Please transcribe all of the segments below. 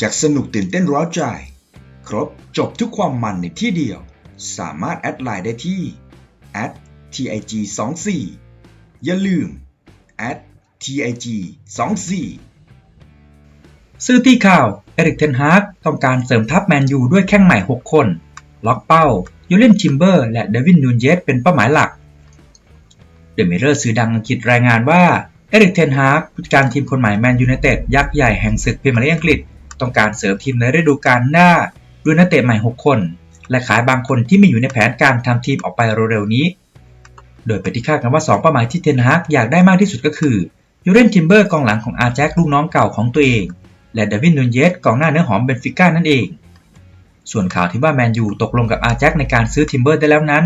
จากสนุกตื่นเต้นร้าวใจ ครบจบทุกความมันในที่เดียว สามารถแอดไลน์ได้ที่ @tig 2 4 อย่าลืม @tig 2 4 ซื้อที่ข่าว เอริกเทนฮากต้องการเสริมทัพแมนยูด้วยแข้งใหม่ 6 คน ล็อกเป้า ยูเลนชิมเบอร์ และเดวินนูนเยสเป็นเป้าหมายหลัก เดมิเลอร์สื่อดังอังกฤษรายงานว่า เอริกเทนฮากผู้จัดการทีมคนใหม่แมนยูไนเต็ดยักษ์ใหญ่แห่งศึกพรีเมียร์ลีกอังกฤษ ต้องการเสริมทีมในฤดูกาลหน้าด้วยนักเตะใหม่ 6 คน และขายบางคนที่ไม่อยู่ในแผนการทำทีมออกไปเร็วๆนี้ โดยเป็นที่คาดกันว่า 2 เป้าหมายที่เทนฮากอยากได้มากที่สุดก็คือยูเรนทิมเบอร์กองหลังของอาแจ็คลูกน้องเก่าของตัวเอง และเดวินนูนเยสกองหน้าเนื้อหอมเบนฟิก้านั่นเอง ส่วนข่าวที่ว่าแมนยูตกลงกับอาแจ็คในการซื้อทิมเบอร์ได้แล้วนั้น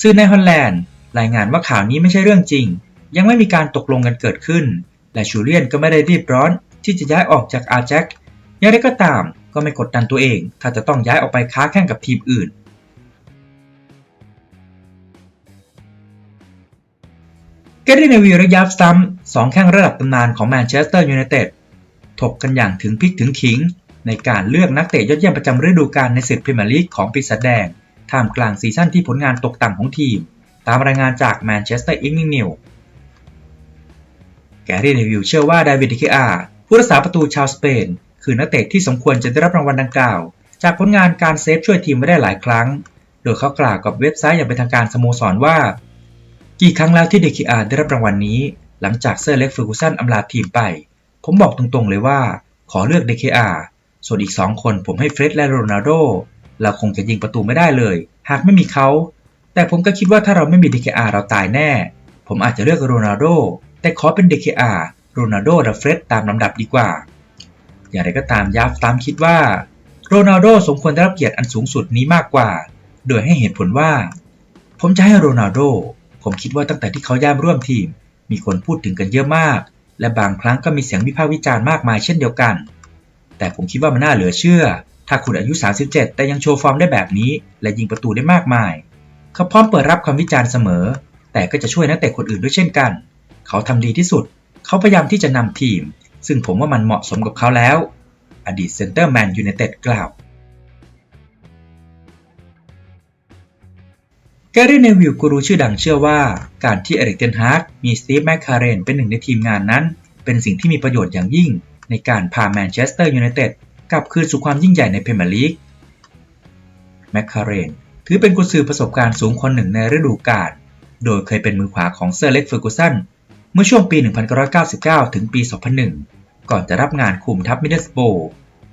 ซื้อในฮอลแลนด์รายงานว่าข่าวนี้ไม่ใช่เรื่องจริง ยังไม่มีการตกลงกันเกิดขึ้น และชูเลียนก็ไม่ได้รีบร้อนที่จะย้ายออกจากอาแจ็ค อย่างไรก็ตามก็ไม่กดดันตัวเอง ถ้าจะต้องย้ายออกไปค้าแข่งกับทีมอื่น เกรรี่เนวิลและยับซ้ำสองแข้งระดับตำนานของแมนเชสเตอร์ยูไนเต็ดถกกันอย่างถึงพริกถึงขิง ในการเลือกนักเตะยอดเยี่ยมประจำฤดูกาลในศึกพรีเมียร์ลีกของปีศาจแดง ท่ามกลางซีซั่นที่ผลงานตกต่ำของทีม ตามรายงานจากแมนเชสเตอร์อี n นิ่งนิวแกรี่เนวิลเชื่อว่าดาวิดดิเคอาผู้รักษาประตูชาวสเปน คือนักเตะที่สมควรจะได้รับรางวัลดังกล่าว จากผลงานการเซฟช่วยทีมมาได้หลายครั้ง โดยเขากล่าวกับเว็บไซต์อย่างเป็นทางการสโมสรว่า กี่ครั้งแล้วที่เดคิอาได้รับรางวัลนี้ หลังจากเซอร์เล็กเฟอร์กูสันอำลาทีมไป ผมบอกตรงๆเลยว่า ขอเลือกเดคิอาส่วนอีก 2 คนผมให้เฟร็ดและโรนัลโดเราคงจะยิงประตูไม่ได้เลย หากไม่มีเขา แต่ผมก็คิดว่าถ้าเราไม่มีเดคิอาเราตายแน่ ผมอาจจะเลือกโรนัลโดแต่ขอเป็นเดคิอาโรนัลโดและเฟร็ดตามลำดับดีกว่า อย่างไรก็ตามยับตามคิดว่า โรนัลโดสมควรได้รับเกียรติอันสูงสุดนี้มากกว่า โดยให้เหตุผลว่า ผมจะให้โรนัลโด ผมคิดว่าตั้งแต่ที่เขาย้ายมร่วมทีม มีคนพูดถึงกันเยอะมาก และบางครั้งก็มีเสียงวิพากษ์วิจารณ์มากมายเช่นเดียวกัน แต่ผมคิดว่ามันน่าเหลือเชื่อ ถ้าคุณอายุ 37 แต่ยังโชว์ฟอร์มได้แบบนี้ และยิงประตูได้มากมาย เขาพร้อมเปิดรับคำวิจารณ์เสมอ แต่ก็จะช่วยนักเตะคนอื่นด้วยเช่นกัน เขาทำดีที่สุด เขาพยายามที่จะนำทีม ซึ่งผมว่ามันเหมาะสมกับเขาแล้ว อดีตเซนเตอร์แมนยูไนเต็ดกล่าวแกรี่เนวิลกูรูชื่อดังเชื่อว่า การที่เอริกเทนฮาร์กมีสตีฟแมคคาเรนเป็นหนึ่งในทีมงานนั้น เป็นสิ่งที่มีประโยชน์อย่างยิ่ง ในการพาแมนเชสเตอร์ยูไนเต็ดกลับคืนสู่ความยิ่งใหญ่ในพรีเมียร์ลีกแมคคาเรนถือเป็นกุญซือประสบการณ์สูงคนหนึ่งในฤดูกาลโดยเคยเป็นมือขวาของเซอร์เล็กเฟอร์กูสัน เมื่อช่วงปี 1999 ถึงปี 2001 ก่อนจะรับงานคุมทัพมิดเดิลสโบ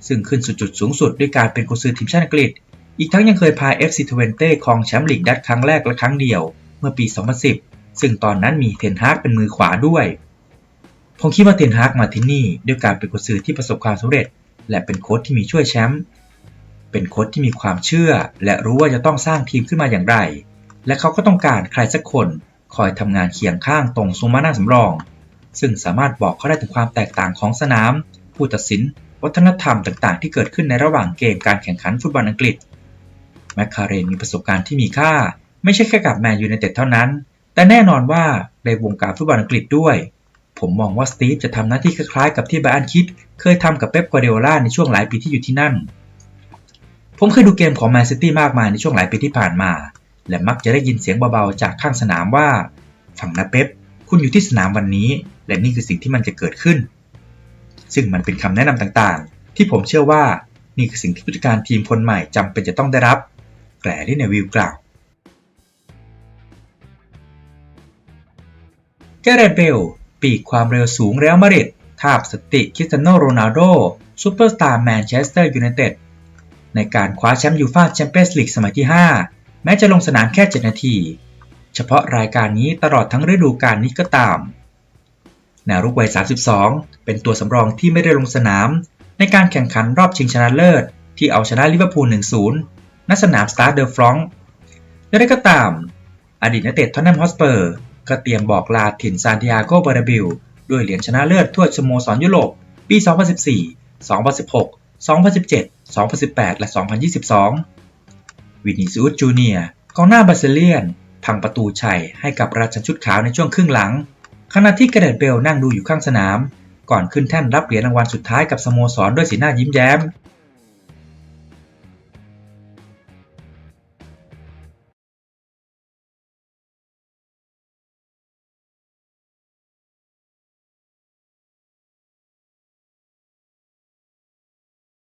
ซึ่งขึ้นสู่จุดสูงสุดด้วยการเป็นกุญซือทีมชาติอังกฤษ อีกทั้งยังเคยพา FC Twente ครองแชมป์ลีกดัตครั้งแรกและครั้งเดียว เมื่อปี 2010 ซึ่งตอนนั้นมีเทนฮากเป็นมือขวาด้วย ผมคิดว่าเทนฮากมาที่นี่ด้วยการเป็นกุญซือที่ประสบความสำเร็จ และเป็นโค้ชที่มีช่วยแชมป์ เป็นโค้ชที่มีความเชื่อ และรู้ว่าจะต้องสร้างทีมขึ้นมาอย่างไร และเขาก็ต้องการใครสักคน คอยทำงานเคียงข้างตรงซูมานาสำรอง ซึ่งสามารถบอกเขาได้ถึงความแตกต่างของสนาม ผู้ตัดสิน วัฒนธรรมต่างๆ ที่เกิดขึ้นในระหว่างเกมการแข่งขันฟุตบอลอังกฤษแมคคาเรนมีประสบการณ์ที่มีค่า ไม่ใช่แค่กับแมนยูไนเต็ดเท่านั้น แต่แน่นอนว่าในวงการฟุตบอลอังกฤษด้วย ผมมองว่าสตีฟจะทำหน้าที่คล้ายๆ กับที่ไบอันคิด เคยทำกับเป๊ปกัวเดโอลาในช่วงหลายปีที่อยู่ที่นั่น ผมเคยดูเกมของแมนซิตี้มากมายในช่วงหลายปีที่ผ่านมา และมักจะได้ยินเสียงเบาๆจากข้างสนามว่า ฝั่งนะเป๊ปคุณอยู่ที่สนามวันนี้ และนี่คือสิ่งที่มันจะเกิดขึ้น ซึ่งมันเป็นคำแนะนำต่างๆ ที่ผมเชื่อว่านี่คือสิ่งที่ผู้จัดการทีมคนใหม่จำเป็นจะต้องได้รับ แกรลี่เนวิลกล่าวแกเรเบลปีกความเร็วสูงเรอัลมาดริดทาบสติคริสเตียโนโรนัลโดซูเปอร์สตาร์แมนเชสเตอร์ยูไนเต็ดในการคว้าแชมป์ยูฟ่าแชมเปี้ยนส์ลีกสมัยที่ 5 แม้จะลงสนามแค่ 7 นาที เฉพาะรายการนี้ตลอดทั้งฤดูกาลนี้ก็ตามแนวรุกวัย 32 เป็นตัวสำรองที่ไม่ได้ลงสนาม ในการแข่งขันรอบชิงชนะเลิศ ที่เอาชนะลิเวอร์พูล 1-0 ณ สนามสตาร์เดอร์ฟรองก์อย่างไรก็ตาม อดีตนักเตะท็อตแนมฮอสเปอร์ ก็เตรียมบอกลาถิ่นซานติอาโกบาราบิลด้วยเหรียญชนะเลิศถ้วสโมสรยุโรปปี 2014 2016 2017 2018 และ 2022 วินิสูสจูเนียกองหน้าบาซิเลียน พังประตูชัยให้กับราชันชุดขาวในช่วงครึ่งหลัง ขณะที่กระเดตเบลนั่งดูอยู่ข้างสนาม ก่อนขึ้นแท่นรับเหรียญรางวัลสุดท้ายกับสโมสรด้วยสีหน้ายิ้มแย้ม